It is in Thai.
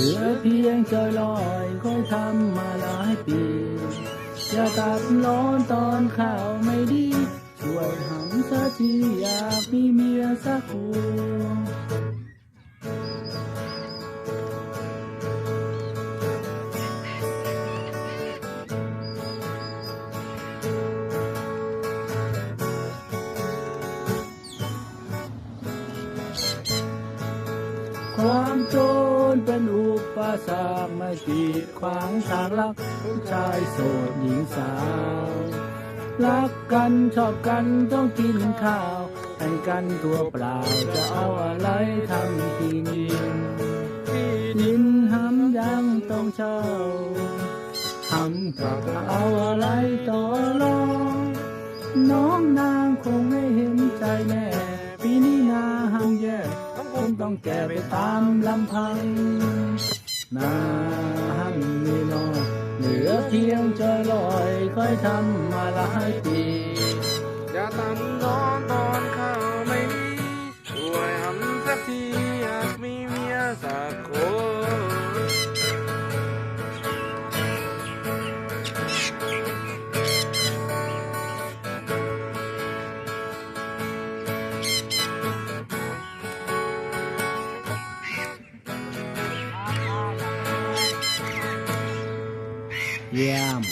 เหลือเพียงจอยลอยค่อยทำมาหลายปี อย่าตัดร้อนตอนข่าวไม่ดี ช่วยหันสักทีอยากมีเมียสักคนความโจรเป็นอุ ปสรรคมากีดขวางทางรักผู้ชายโสดหญิงสาว รักกันชอบกันต้องกินข้าวให้กันตัวเปล่าจะเอาอะไรทำกินที่ดินหำยังต้องเช่าหำกับเอาอะไรต่อรองน้องนางคงไม่เห็นใจแม่ปีนี้นาหำแย่คงต้องแก่ไปตามลำพัง นาหันมีน้อยเหลือเพียงจอยลอยค่อยทำมาหลายปีอย่าทำน้องตอนข้าวไม่มีช่วยทำสักทีอยากมีเมียสักคน เยี่ยม